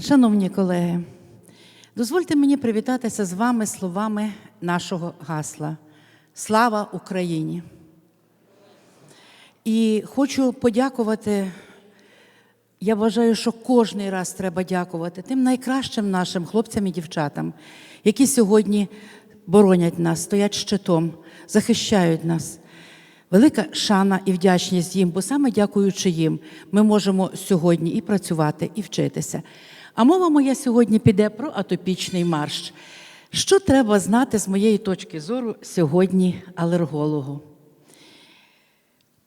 Шановні колеги, дозвольте мені привітатися з вами словами нашого гасла. Слава Україні! І хочу подякувати. Я вважаю, що кожний раз треба дякувати тим найкращим нашим хлопцям і дівчатам, які сьогодні боронять нас, стоять щитом, захищають нас. Велика шана і вдячність їм, бо саме дякуючи їм, ми можемо сьогодні і працювати, і вчитися. А мова моя сьогодні піде про атопічний марш. Що треба знати з моєї точки зору сьогодні алергологу?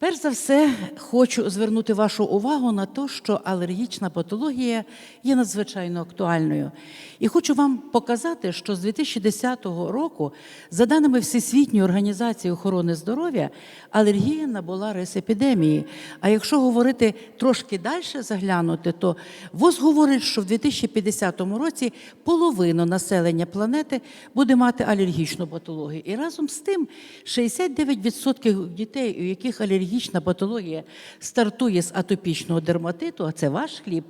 Перш за все, хочу звернути вашу увагу на те, що алергічна патологія є надзвичайно актуальною. І хочу вам показати, що з 2010 року, за даними Всесвітньої організації охорони здоров'я, алергія набула рис епідемії. А якщо говорити трошки далі заглянути, то ВОЗ говорить, що в 2050 році половина населення планети буде мати алергічну патологію. І разом з тим 69% дітей, у яких алергічна патологія стартує з атопічного дерматиту, а це ваш хліб.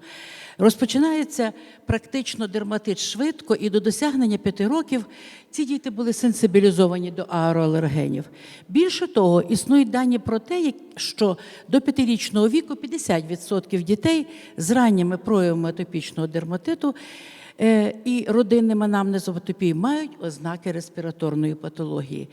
Розпочинається практично дерматит швидко, і до досягнення п'яти років ці діти були сенсибілізовані до аероалергенів. Більше того, існують дані про те, що до п'ятирічного віку 50% дітей з ранніми проявами атопічного дерматиту е, і родинним анамнезом атопії мають ознаки респіраторної патології.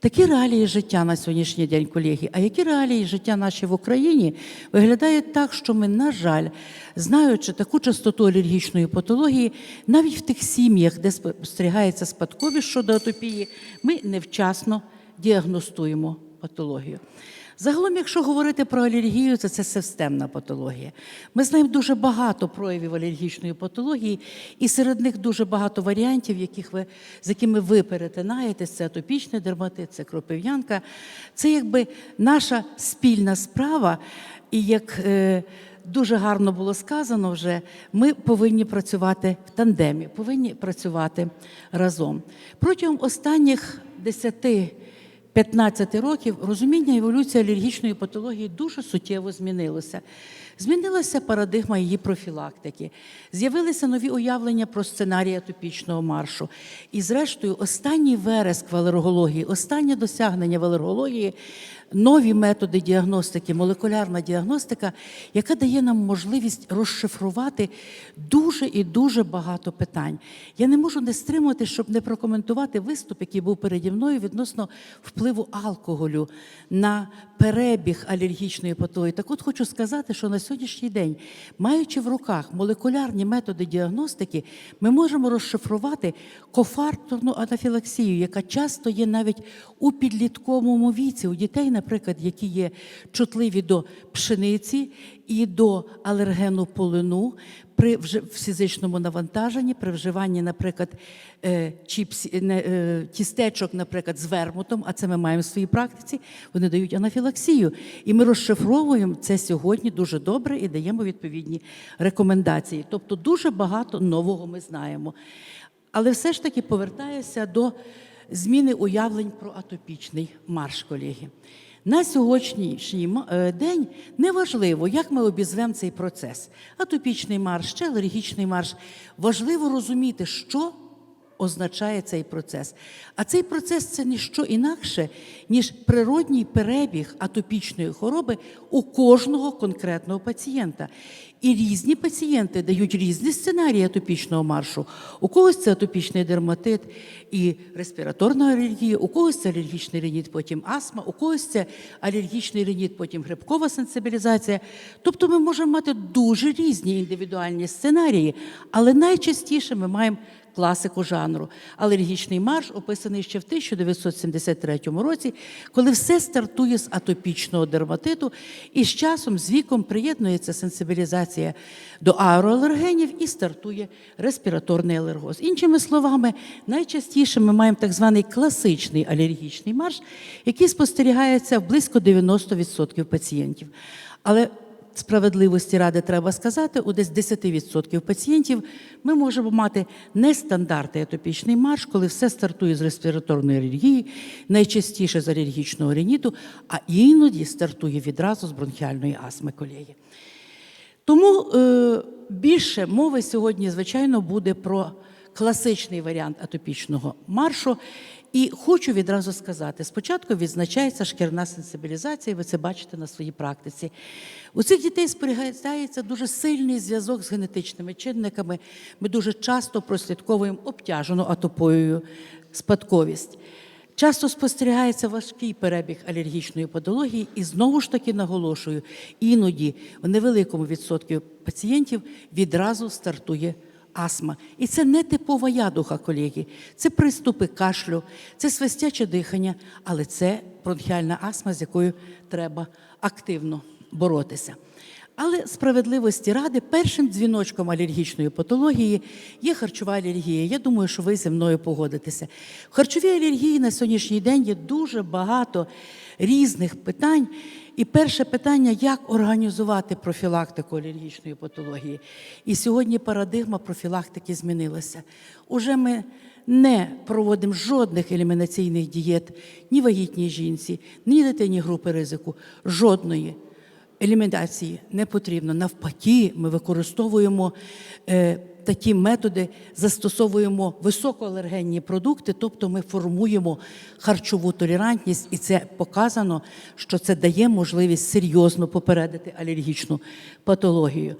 Такі реалії життя на сьогоднішній день, колеги. А які реалії життя наші в Україні виглядають так, що ми, на жаль, знаючи таку частоту алергічної патології, навіть в тих сім'ях, де спостерігається спадковість щодо атопії, ми невчасно діагностуємо патологію. Загалом, якщо говорити про алергію, то це системна патологія. Ми знаємо дуже багато проявів алергічної патології, і серед них дуже багато варіантів, яких ви, з якими ви перетинаєтесь. Це атопічний дерматит, це кропив'янка. Це якби наша спільна справа, і як е, дуже гарно було сказано вже, ми повинні працювати в тандемі, повинні працювати разом. Протягом останніх 10 15 років розуміння еволюції алергічної патології дуже суттєво змінилося. Змінилася парадигма її профілактики, з'явилися нові уявлення про сценарій атопічного маршу. І, зрештою, останній вереск в алергології, останнє досягнення в алергології нові методи діагностики, молекулярна діагностика, яка дає нам можливість розшифрувати дуже і дуже багато питань. Я не можу не стримувати, щоб не прокоментувати виступ, який був переді мною відносно впливу алкоголю на перебіг алергічної патології. Так от хочу сказати, що на сьогоднішній день, маючи в руках молекулярні методи діагностики, ми можемо розшифрувати кофакторну анафілаксію, яка часто є навіть у підлітковому віці у дітей, наприклад, які є чутливі до пшениці і до алергену полину. При фізичному навантаженні, при вживанні, наприклад, е, чіпс, е, тістечок, наприклад, з вермутом, а це ми маємо в своїй практиці, вони дають анафілаксію. І ми розшифровуємо це сьогодні дуже добре і даємо відповідні рекомендації. Тобто дуже багато нового ми знаємо. Але все ж таки повертаюся до зміни уявлень про атопічний марш, колеги. На сьогоднішній е, день неважливо, як ми обізвемо цей процес. Атопічний марш чи алергічний марш. Важливо розуміти, що означає цей процес. А цей процес це не що інакше, ніж природній перебіг атопічної хвороби у кожного конкретного пацієнта. І різні пацієнти дають різні сценарії атопічного маршу. У когось це атопічний дерматит і респіраторна алергія, у когось це алергічний реніт, потім астма, у когось це алергічний реніт, потім грибкова сенсибілізація. Тобто ми можемо мати дуже різні індивідуальні сценарії, але найчастіше ми маємо класику жанру. Алергічний марш описаний ще в 1973 році, коли все стартує з атопічного дерматиту, і з часом, з віком приєднується сенсибілізація до аероалергенів і стартує респіраторний алергоз. Іншими словами, найчастіше ми маємо так званий класичний алергічний марш, який спостерігається в близько 90% пацієнтів. Але Справедливості ради треба сказати, у десь 10% пацієнтів ми можемо мати нестандартний атопічний марш, коли все стартує з респіраторної алергії, найчастіше з алергічного риніту, а іноді стартує відразу з бронхіальної астми колеги. Тому е, більше мови сьогодні, звичайно, буде про класичний варіант атопічного маршу. І хочу відразу сказати: спочатку відзначається шкірна сенсибілізація, і ви це бачите на своїй практиці. У цих дітей спостерігається дуже сильний зв'язок з генетичними чинниками. Ми дуже часто прослідковуємо обтяжену атопоєю спадковість. Часто спостерігається важкий перебіг алергічної патології, і знову ж таки наголошую, іноді в невеликому відсотку пацієнтів відразу стартує астма. І це не типова ядуха, колеги. Це приступи кашлю, це свистяче дихання, але це бронхіальна астма, з якою треба активно боротися. Але справедливості ради, першим дзвіночком алергічної патології є харчова алергія. Я думаю, що ви зі мною погодитеся. В харчовій алергії на сьогоднішній день є дуже багато різних питань. І перше питання, як організувати профілактику алергічної патології. І сьогодні парадигма профілактики змінилася. Уже ми не проводимо жодних елімінаційних дієт ні вагітній жінці, ні дитині групи ризику, жодної елімінації не потрібно. Навпаки, ми використовуємо е, такі методи, застосовуємо високоалергенні продукти, тобто ми формуємо харчову толерантність, і це показано, що це дає можливість серйозно попередити алергічну патологію.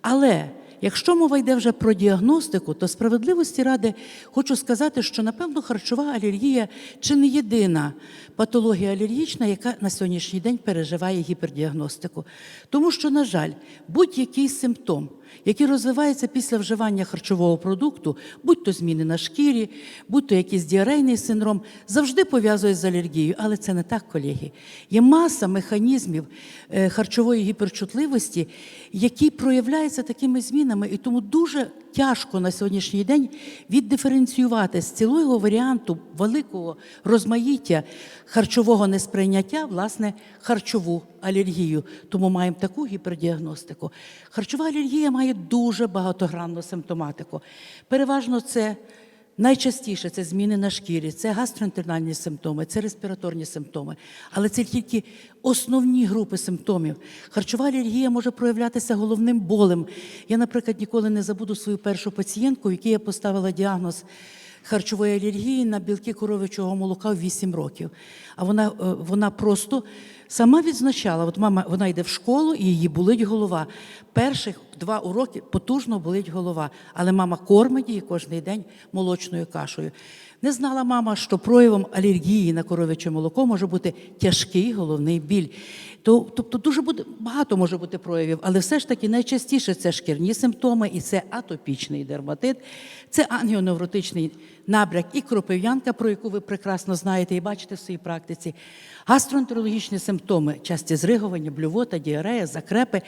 Але Якщо мова йде вже про діагностику, то справедливості ради хочу сказати, що напевно харчова алергія чи не єдина патологія алергічна, яка на сьогоднішній день переживає гіпердіагностику. Тому що, на жаль, будь-який симптом, який розвиваються після вживання харчового продукту, будь то зміни на шкірі, будь то якийсь діарейний синдром, завжди пов'язує з алергією. Але це не так, колеги. Є маса механізмів е, харчової гіперчутливості, які проявляються такими змінами, і тому дуже тяжко на сьогоднішній день віддиференціювати з цілого варіанту великого розмаїття харчового несприйняття, власне, харчову алергію. Тому маємо таку гіпердіагностику. Харчова алергія має дуже багатогранну симптоматику. Переважно це. Найчастіше це зміни на шкірі, це гастроінтернальні симптоми, це респіраторні симптоми. Але це тільки основні групи симптомів. Харчова алергія може проявлятися головним болем. Я, наприклад, ніколи не забуду свою першу пацієнтку, якій я поставила діагноз харчової алергії на білки коров'ячого молока в 8 років. А вона, е, вона просто сама відзначала, от мама вона йде в школу і її болить голова. Перших два уроки потужно болить голова, але мама кормить її кожен день молочною кашею. Не знала мама, що проявом алергії на коров'яче молоко може бути тяжкий головний біль. То, тобто дуже буде, багато може бути проявів, але все ж таки найчастіше це шкірні симптоми, і це атопічний дерматит, це ангіоневротичний набряк і кропив'янка, про яку ви прекрасно знаєте і бачите в своїй практиці, гастроентерологічні симптоми, часті зригування, блювота, діарея, закрепи.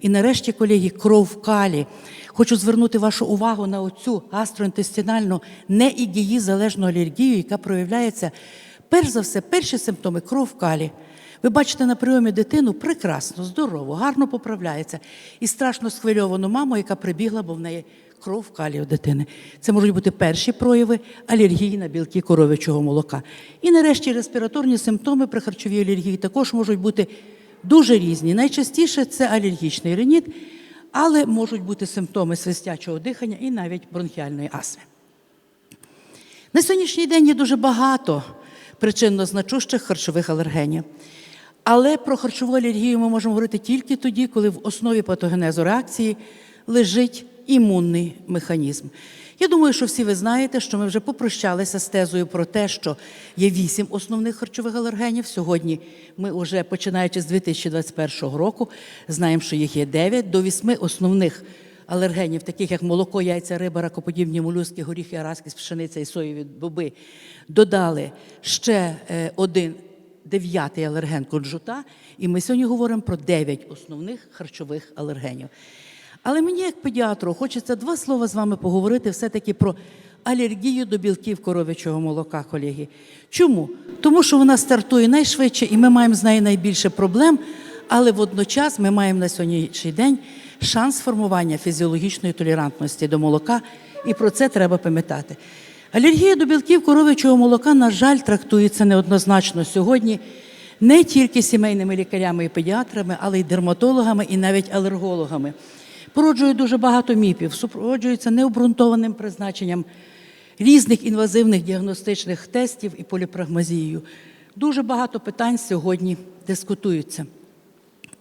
І нарешті, колеги, кров в калі. Хочу звернути вашу увагу на оцю гастроінтестинальну неігії залежну алергію, яка проявляється, перш за все, перші симптоми кров в калі. Ви бачите на прийомі дитину прекрасно, здорово, гарно поправляється. І страшно схвильовану маму, яка прибігла, бо в неї кров в калі дитини. Це можуть бути перші прояви алергії на білки коров'ячого молока. І нарешті респіраторні симптоми при харчовій алергії також можуть бути дуже різні. Найчастіше це алергічний реніт, але можуть бути симптоми свистячого дихання і навіть бронхіальної астми. На сьогоднішній день є дуже багато причинно значущих харчових алергенів. Але про харчову алергію ми можемо говорити тільки тоді, коли в основі патогенезу реакції лежить імунний механізм. Я думаю, що всі ви знаєте, що ми вже попрощалися з тезою про те, що є вісім основних харчових алергенів. Сьогодні ми вже починаючи з 2021 року, знаємо, що їх є дев'ять до вісьми основних алергенів, таких як молоко, яйця, риба, ракоподібні молюски, горіхи, араскіс, пшениця і соєві боби, додали ще е, один дев'ятий алерген кунжута, і ми сьогодні говоримо про дев'ять основних харчових алергенів. Але мені, як педіатру, хочеться два слова з вами поговорити все-таки про алергію до білків коров'ячого молока, колеги. Чому? Тому що вона стартує найшвидше, і ми маємо з нею найбільше проблем, але водночас ми маємо на сьогоднішній день шанс формування фізіологічної толерантності до молока, і про це треба пам'ятати. Алергія до білків коров'ячого молока, на жаль, трактується неоднозначно сьогодні. не тільки сімейними лікарями і педіатрами, але й дерматологами і навіть алергологами. Породжує дуже багато міфів, супроводжується необґрунтованим призначенням різних інвазивних діагностичних тестів і поліпрагмазією. Дуже багато питань сьогодні дискутуються.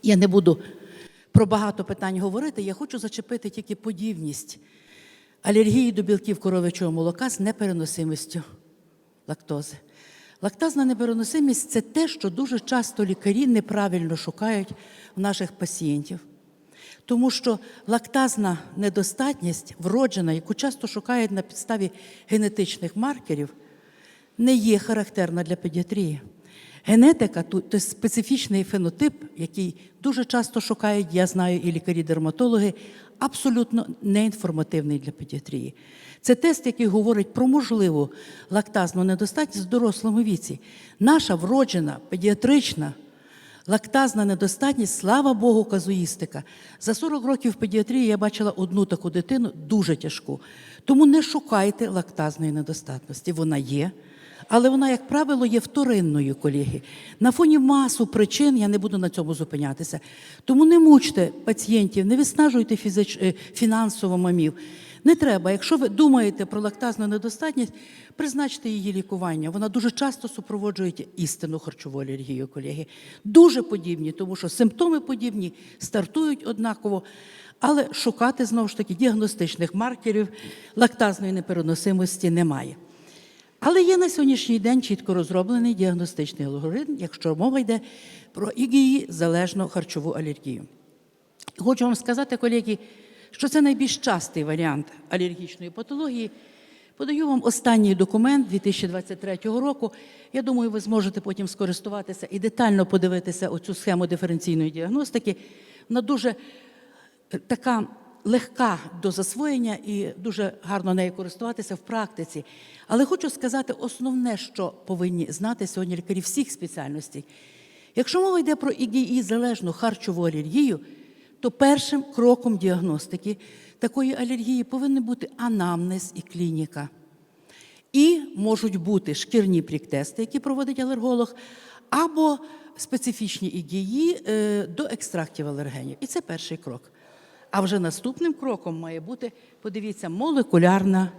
Я не буду про багато питань говорити, я хочу зачепити тільки подібність алергії до білків коров'ячого молока з непереносимістю лактози. Лактазна непереносимість це те, що дуже часто лікарі неправильно шукають в наших пацієнтів. Тому що лактазна недостатність, вроджена, яку часто шукають на підставі генетичних маркерів, не є характерна для педіатрії. Генетика це специфічний фенотип, який дуже часто шукають, я знаю, і лікарі-дерматологи, абсолютно неінформативний для педіатрії. Це тест, який говорить про можливу лактазну недостатність в дорослому віці. Наша вроджена педіатрична лактазна недостатність, слава Богу, казуїстика. За 40 років педіатрії я бачила одну таку дитину дуже тяжку. Тому не шукайте лактазної недостатності. Вона є. Але вона, як правило, є вторинною, колеги. На фоні масу причин я не буду на цьому зупинятися. Тому не мучте пацієнтів, не виснажуйте фізич... е, фінансово мамів. Не треба. Якщо ви думаєте про лактазну недостатність, призначте її лікування. Вона дуже часто супроводжує істинну харчову алергію, колеги. Дуже подібні, тому що симптоми подібні, стартують однаково. Але шукати знову ж таки діагностичних маркерів лактазної непереносимості немає. Але є на сьогоднішній день чітко розроблений діагностичний алгоритм, якщо мова йде про ІГІ залежну харчову алергію. Хочу вам сказати, колеги, що це найбільш частий варіант алергічної патології. Подаю вам останній документ 2023 року. Я думаю, ви зможете потім скористуватися і детально подивитися оцю схему диференційної діагностики. Вона дуже е, така легка до засвоєння і дуже гарно нею користуватися в практиці. Але хочу сказати основне, що повинні знати сьогодні лікарі всіх спеціальностей. Якщо мова йде про ІГІ залежну харчову алергію, то першим кроком діагностики такої алергії повинен бути анамнез і клініка. І можуть бути шкірні пріктести, які проводить алерголог, або специфічні ІГІ е, до екстрактів алергенів. І це перший крок. А вже наступним кроком має бути, подивіться, молекулярна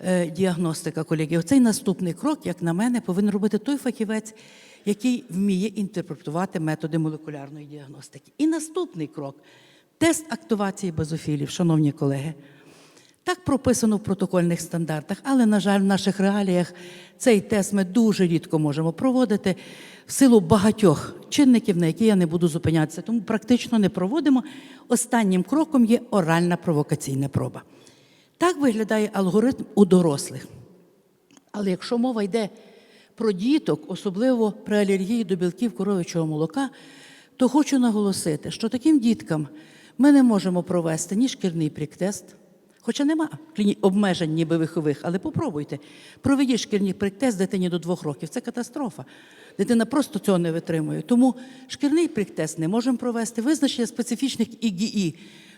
е, діагностика, колеги. Оцей наступний крок, як на мене, повинен робити той фахівець, який вміє інтерпретувати методи молекулярної діагностики. І наступний крок тест активації базофілів, шановні колеги. Так прописано в протокольних стандартах, але, на жаль, в наших реаліях цей тест ми дуже рідко можемо проводити в силу багатьох чинників, на які я не буду зупинятися. Тому практично не проводимо. Останнім кроком є оральна провокаційна проба. Так виглядає алгоритм у дорослих. Але якщо мова йде про діток, особливо при алергії до білків коров'ячого молока, то хочу наголосити, що таким діткам ми не можемо провести ні шкірний пріктест, хоча нема обмежень ніби вихових, але попробуйте. Проведіть шкірний пріктест дитині до двох років. Це катастрофа. Дитина просто цього не витримує. Тому шкірний пріктест не можемо провести. Визначення специфічних ІГІ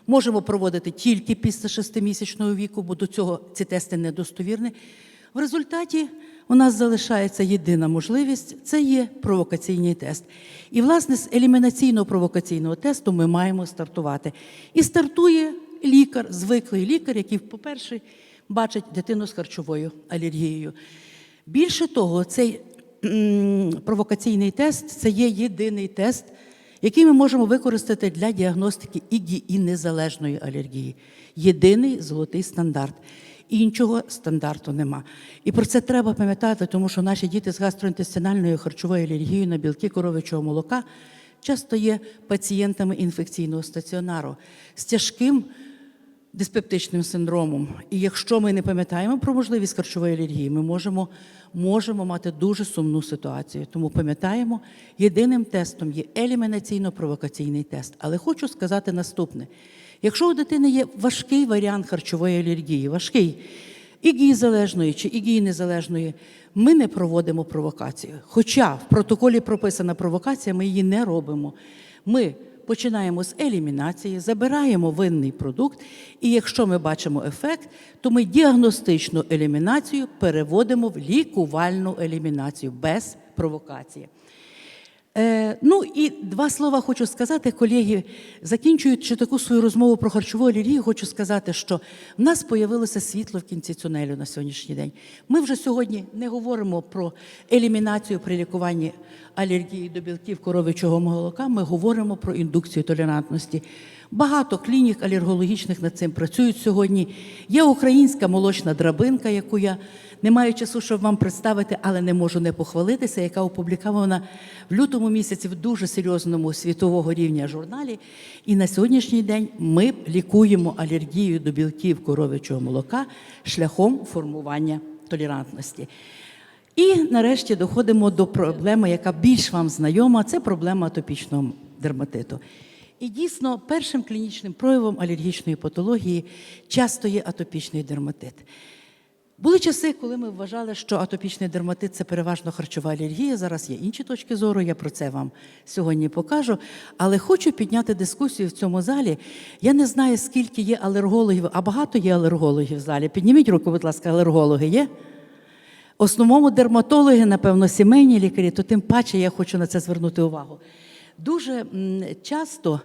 можемо проводити тільки після шестимісячного віку, бо до цього ці тести недостовірні. В результаті у нас залишається єдина можливість це є провокаційний тест. І, власне, з елімінаційного провокаційного тесту ми маємо стартувати. І стартує лікар, звиклий лікар, який, по-перше, бачить дитину з харчовою алергією. Більше того, цей провокаційний тест це є єдиний тест, який ми можемо використати для діагностики ІГІ і незалежної алергії. Єдиний золотий стандарт. Іншого стандарту нема. І про це треба пам'ятати, тому що наші діти з гастроінтестинальною харчовою алергією на білки коров'ячого молока часто є пацієнтами інфекційного стаціонару з тяжким диспептичним синдромом. І якщо ми не пам'ятаємо про можливість харчової алергії, ми можемо, можемо мати дуже сумну ситуацію. Тому пам'ятаємо, єдиним тестом є елімінаційно-провокаційний тест. Але хочу сказати наступне: якщо у дитини є важкий варіант харчової алергії, важкий ігії залежної чи ігії незалежної, ми не проводимо провокацію. Хоча в протоколі прописана провокація, ми її не робимо. Ми починаємо з елімінації, забираємо винний продукт, і якщо ми бачимо ефект, то ми діагностичну елімінацію переводимо в лікувальну елімінацію без провокації. Е, ну і два слова хочу сказати, колеги, закінчуючи таку свою розмову про харчову алергію, хочу сказати, що в нас появилося світло в кінці тунелю на сьогоднішній день. Ми вже сьогодні не говоримо про елімінацію при лікуванні алергії до білків коровичого молока, ми говоримо про індукцію толерантності. Багато клінік алергологічних над цим працюють сьогодні. Є українська молочна драбинка, яку я не маю часу, щоб вам представити, але не можу не похвалитися, яка опублікована в лютому місяці в дуже серйозному світового рівня журналі. І на сьогоднішній день ми лікуємо алергію до білків коров'ячого молока шляхом формування толерантності. І нарешті доходимо до проблеми, яка більш вам знайома, це проблема атопічного дерматиту. І дійсно, першим клінічним проявом алергічної патології часто є атопічний дерматит. Були часи, коли ми вважали, що атопічний дерматит це переважно харчова алергія. Зараз є інші точки зору, я про це вам сьогодні покажу. Але хочу підняти дискусію в цьому залі. Я не знаю, скільки є алергологів, а багато є алергологів в залі. Підніміть руку, будь ласка, алергологи є? Основному дерматологи, напевно, сімейні лікарі, то тим паче я хочу на це звернути увагу. Дуже часто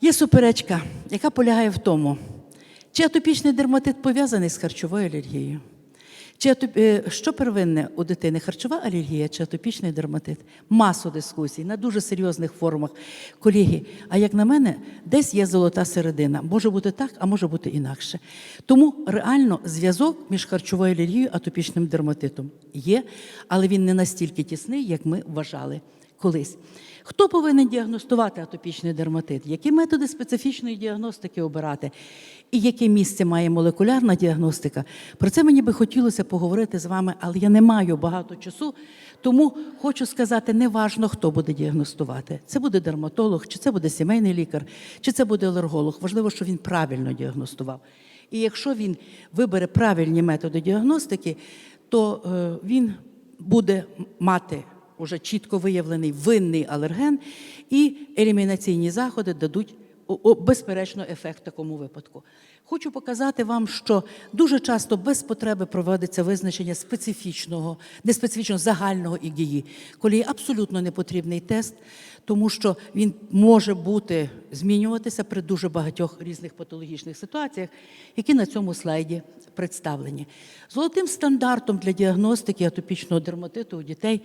є суперечка, яка полягає в тому, чи атопічний дерматит пов'язаний з харчовою алергією. Чи е, що первинне у дитини харчова алергія чи атопічний дерматит? Масу дискусій на дуже серйозних форумах. Колеги, а як на мене, десь є золота середина. Може бути так, а може бути інакше. Тому реально зв'язок між харчовою алергією і атопічним дерматитом є, але він не настільки тісний, як ми вважали колись. Хто повинен діагностувати атопічний дерматит? Які методи специфічної діагностики обирати? І яке місце має молекулярна діагностика? Про це мені би хотілося поговорити з вами, але я не маю багато часу. Тому хочу сказати, не важно, хто буде діагностувати. Це буде дерматолог, чи це буде сімейний лікар, чи це буде алерголог. Важливо, що він правильно діагностував. І якщо він вибере правильні методи діагностики, то е, він буде мати уже чітко виявлений винний алерген, і елімінаційні заходи дадуть безперечно ефект в такому випадку. Хочу показати вам, що дуже часто без потреби проводиться визначення специфічного, не специфічного загального ІГІ, коли є абсолютно непотрібний тест, тому що він може бути змінюватися при дуже багатьох різних патологічних ситуаціях, які на цьому слайді представлені. Золотим стандартом для діагностики атопічного дерматиту у дітей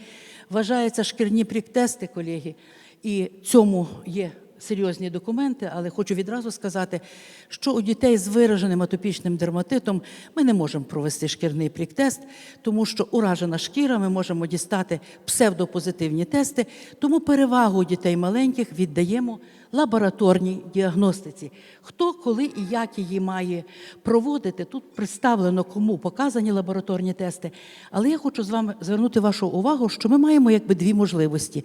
вважаються шкірні прік-тести, колеги, і цьому є серйозні документи, але хочу відразу сказати, що у дітей з вираженим атопічним дерматитом ми не можемо провести шкірний прік-тест, тому що уражена шкіра, ми можемо дістати псевдопозитивні тести, тому перевагу у дітей маленьких віддаємо лабораторній діагностиці. Хто, коли і як її має проводити, тут представлено кому показані лабораторні тести. Але я хочу з вами звернути вашу увагу, що ми маємо якби дві можливості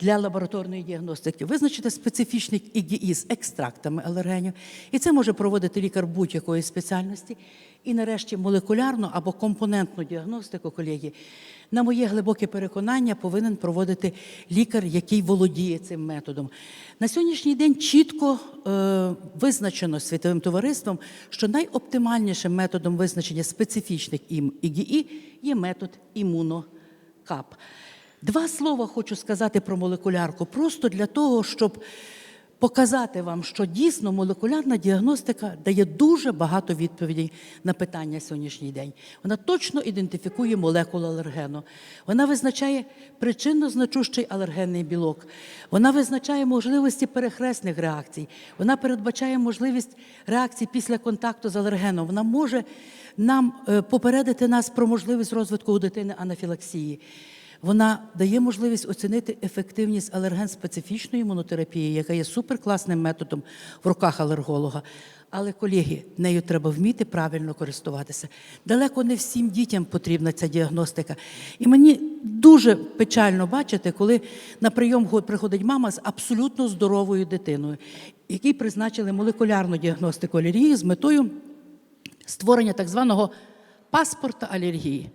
для лабораторної діагностики визначити специфічний ІГІ з екстрактами алергенів, і це може проводити лікар будь-якої спеціальності. І нарешті молекулярну або компонентну діагностику, колеги, на моє глибоке переконання, повинен проводити лікар, який володіє цим методом. На сьогоднішній день чітко е, визначено світовим товариством, що найоптимальнішим методом визначення специфічних ім- ІГІ є метод імунокап. Два слова хочу сказати про молекулярку, просто для того, щоб показати вам, що дійсно молекулярна діагностика дає дуже багато відповідей на питання сьогоднішній день. Вона точно ідентифікує молекулу алергену. Вона визначає причинно значущий алергенний білок. Вона визначає можливості перехресних реакцій. Вона передбачає можливість реакцій після контакту з алергеном. Вона може нам е, попередити нас про можливість розвитку у дитини анафілаксії. Вона дає можливість оцінити ефективність алерген-специфічної імунотерапії, яка є суперкласним методом в руках алерголога. Але, колеги, нею треба вміти правильно користуватися. Далеко не всім дітям потрібна ця діагностика. І мені дуже печально бачити, коли на прийом приходить мама з абсолютно здоровою дитиною, якій призначили молекулярну діагностику алергії з метою створення так званого паспорта алергії.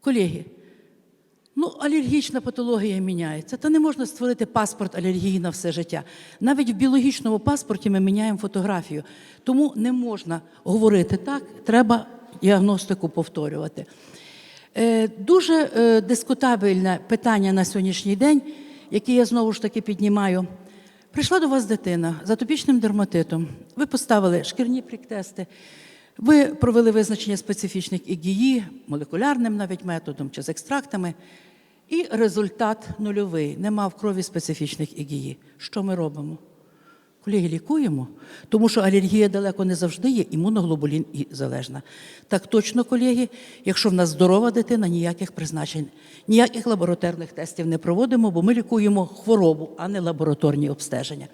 Колеги, Ну, алергічна патологія міняється. Та не можна створити паспорт алергії на все життя. Навіть в біологічному паспорті ми міняємо фотографію. Тому не можна говорити так, треба діагностику повторювати. Е, Дуже е, дискутабельне питання на сьогоднішній день, яке я знову ж таки піднімаю. Прийшла до вас дитина з атопічним дерматитом. Ви поставили шкірні пріктести, ви провели визначення специфічних ІГІ, молекулярним навіть методом чи з екстрактами, і результат нульовий. Нема в крові специфічних ІГІ. Що ми робимо? Колеги, лікуємо, тому що алергія далеко не завжди є імуноглобулін і залежна. Так точно, колеги, якщо в нас здорова дитина, ніяких призначень, ніяких лабораторних тестів не проводимо, бо ми лікуємо хворобу, а не лабораторні обстеження.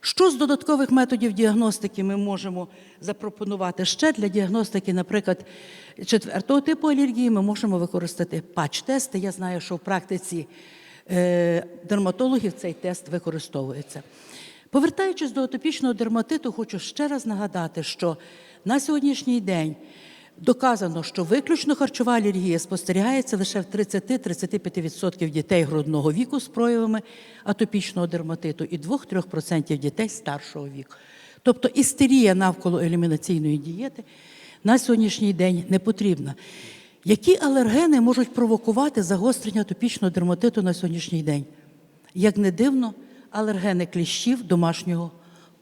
Що з додаткових методів діагностики ми можемо запропонувати ще для діагностики, наприклад, четвертого типу алергії ми можемо використати патч-тести. Я знаю, що в практиці е, дерматологів цей тест використовується. Повертаючись до атопічного дерматиту, хочу ще раз нагадати, що на сьогоднішній день доказано, що виключно харчова алергія спостерігається лише в 30-35% дітей грудного віку з проявами атопічного дерматиту і 2-3% дітей старшого віку. Тобто істерія навколо елімінаційної дієти на сьогоднішній день не потрібна. Які алергени можуть провокувати загострення атопічного дерматиту на сьогоднішній день? Як не дивно, алергени кліщів домашнього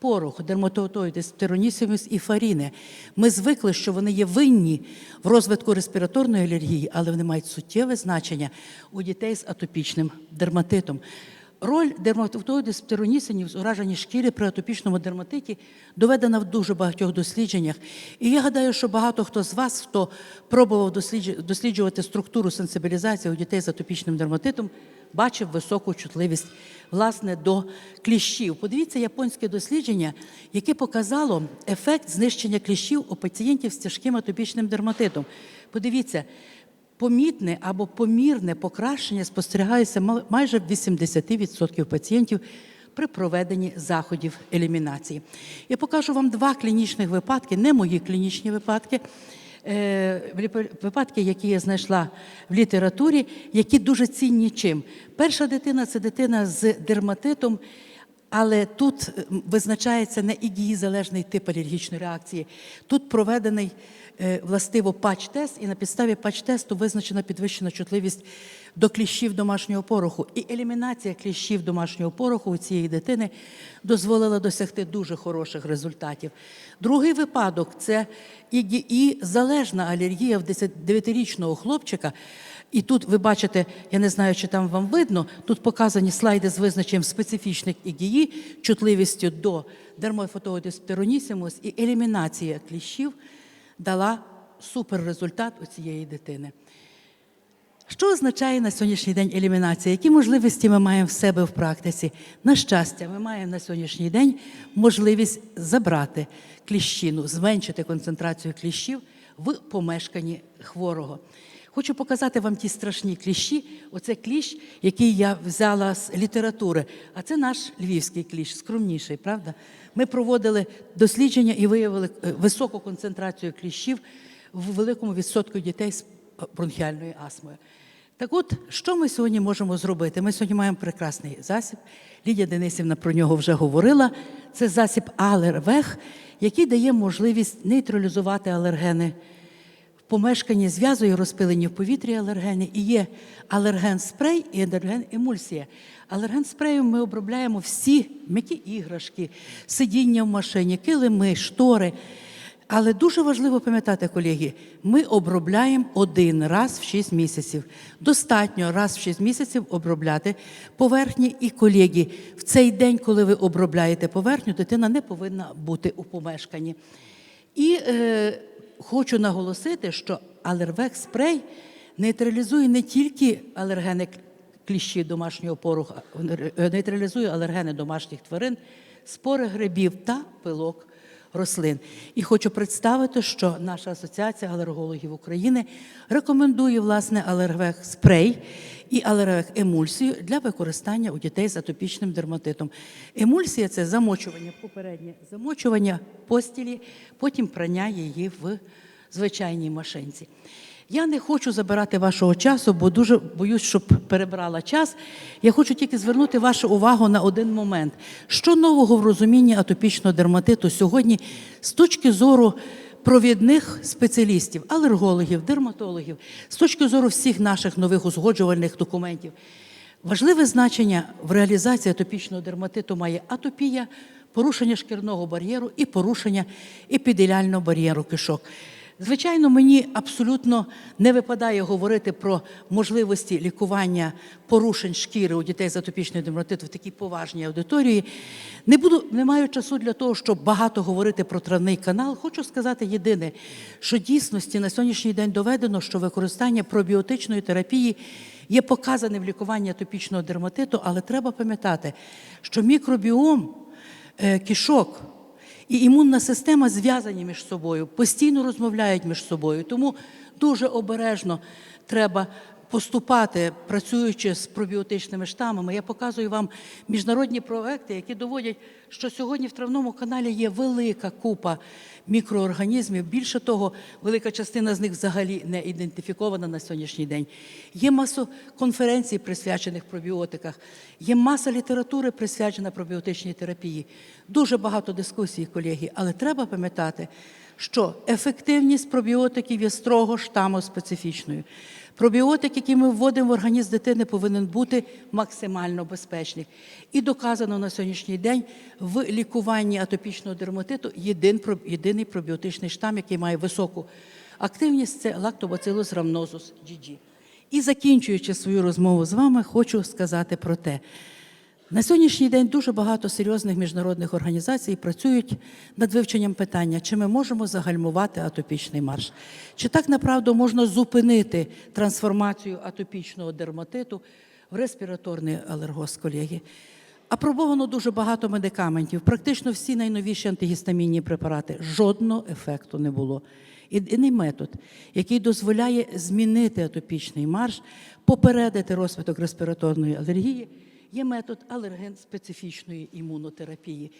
пороху, дерматоотоїдис, птеронісіміс і фаріни. Ми звикли, що вони є винні в розвитку респіраторної алергії, але вони мають суттєве значення у дітей з атопічним дерматитом. Роль дерматоотоїдис птеронісимів з ураженні шкіри при атопічному дерматиті доведена в дуже багатьох дослідженнях. І я гадаю, що багато хто з вас, хто пробував досліджувати структуру сенсибілізації у дітей з атопічним дерматитом, бачив високу чутливість власне до кліщів. Подивіться японське дослідження, яке показало ефект знищення кліщів у пацієнтів з тяжким атопічним дерматитом. Подивіться, помітне або помірне покращення спостерігається ма- майже в 80% пацієнтів при проведенні заходів елімінації. Я покажу вам два клінічних випадки, не мої клінічні випадки. Е, випа- Випадки, які я знайшла в літературі, які дуже цінні чим. Перша дитина це дитина з дерматитом, але тут визначається не ігії-залежний тип алергічної реакції. Тут проведений властиво патч-тест, і на підставі патч-тесту визначена підвищена чутливість до кліщів домашнього пороху. І елімінація кліщів домашнього пороху у цієї дитини дозволила досягти дуже хороших результатів. Другий випадок це ІГІ залежна алергія в 9-річного хлопчика. І тут ви бачите, я не знаю, чи там вам видно, тут показані слайди з визначенням специфічних ІГІ, чутливістю до дермофотодисперонісимус і елімінація кліщів дала суперрезультат у цієї дитини. Що означає на сьогоднішній день елімінація? Які можливості ми маємо в себе в практиці? На щастя, ми маємо на сьогоднішній день можливість забрати кліщину, зменшити концентрацію кліщів в помешканні хворого. Хочу показати вам ті страшні кліщі. Оце кліщ, який я взяла з літератури. А це наш львівський кліщ, скромніший, правда? Ми проводили дослідження і виявили е, високу концентрацію кліщів в великому відсотку дітей з бронхіальною астмою. Так от, що ми сьогодні можемо зробити? Ми сьогодні маємо прекрасний засіб. Лідія Денисівна про нього вже говорила. Це засіб Алервех, який дає можливість нейтралізувати алергени помешканні зв'язує розпилені в повітрі алергени. І є алерген спрей і алерген емульсія. Алерген спреєм ми обробляємо всі м'які іграшки, сидіння в машині, килими, штори. Але дуже важливо пам'ятати, колеги, ми обробляємо один раз в 6 місяців. Достатньо раз в 6 місяців обробляти поверхні. І колеги, в цей день, коли ви обробляєте поверхню, дитина не повинна бути у помешканні. І е, хочу наголосити, що алервек спрей нейтралізує не тільки алергени кліщі домашнього пороху, е, нейтралізує алергени домашніх тварин, спори грибів та пилок рослин. І хочу представити, що наша асоціація алергологів України рекомендує власне алергвек спрей і алергвек емульсію для використання у дітей з атопічним дерматитом. Емульсія це замочування, попереднє замочування постілі, потім прання її в звичайній машинці. Я не хочу забирати вашого часу, бо дуже боюсь, щоб перебрала час. Я хочу тільки звернути вашу увагу на один момент. Що нового в розумінні атопічного дерматиту сьогодні з точки зору провідних спеціалістів, алергологів, дерматологів, з точки зору всіх наших нових узгоджувальних документів. Важливе значення в реалізації атопічного дерматиту має атопія, порушення шкірного бар'єру і порушення епіделіального бар'єру кишок. Звичайно, мені абсолютно не випадає говорити про можливості лікування порушень шкіри у дітей з атопічною дерматитом в такій поважній аудиторії. Не буду, не маю часу для того, щоб багато говорити про травний канал. Хочу сказати єдине, що дійсності на сьогоднішній день доведено, що використання пробіотичної терапії є показане в лікуванні атопічного дерматиту, але треба пам'ятати, що мікробіом е, кишок і імунна система зв'язані між собою, постійно розмовляють між собою. Тому дуже обережно треба поступати, працюючи з пробіотичними штамами. Я показую вам міжнародні проекти, які доводять, що сьогодні в травному каналі є велика купа мікроорганізмів. Більше того, велика частина з них взагалі не ідентифікована на сьогоднішній день. Є маса конференцій, присвячених пробіотиках, є маса літератури, присвячена пробіотичній терапії. Дуже багато дискусій, колеги, але треба пам'ятати, що ефективність пробіотиків є строго штамоспецифічною. Пробіотик, який ми вводимо в організм дитини, повинен бути максимально безпечний. І доказано на сьогоднішній день в лікуванні атопічного дерматиту єдин, єдиний пробіотичний штам, який має високу активність, це лактобацилус рамнозус GG. І закінчуючи свою розмову з вами, хочу сказати про те, на сьогоднішній день дуже багато серйозних міжнародних організацій працюють над вивченням питання, чи ми можемо загальмувати атопічний марш, чи так направду можна зупинити трансформацію атопічного дерматиту в респіраторний алергоз, колеги. Апробовано дуже багато медикаментів, практично всі найновіші антигістамінні препарати. Жодного ефекту не було. Єдиний метод, який дозволяє змінити атопічний марш, попередити розвиток респіраторної алергії, є метод алерген-специфічної імунотерапії.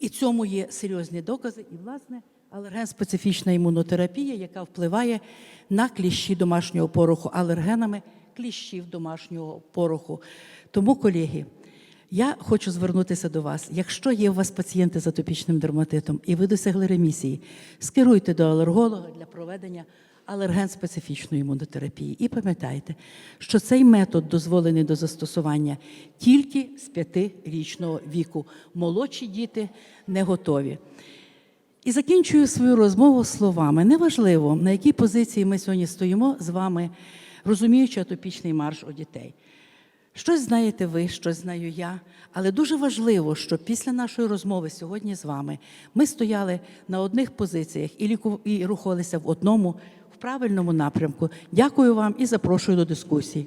І цьому є серйозні докази. І, власне, алерген-специфічна імунотерапія, яка впливає на кліщі домашнього пороху, алергенами кліщів домашнього пороху. Тому, колеги, я хочу звернутися до вас. Якщо є у вас пацієнти з атопічним дерматитом і ви досягли ремісії, скеруйте до алерголога для проведення алерген-специфічної імунотерапії. І пам'ятайте, що цей метод дозволений до застосування тільки з п'ятирічного віку. Молодші діти не готові. І закінчую свою розмову словами. Неважливо, на якій позиції ми сьогодні стоїмо з вами, розуміючи атопічний марш у дітей. Щось знаєте ви, щось знаю я, але дуже важливо, що після нашої розмови сьогодні з вами ми стояли на одних позиціях і, ліку... і рухалися в одному в правильному напрямку. Дякую вам і запрошую до дискусії.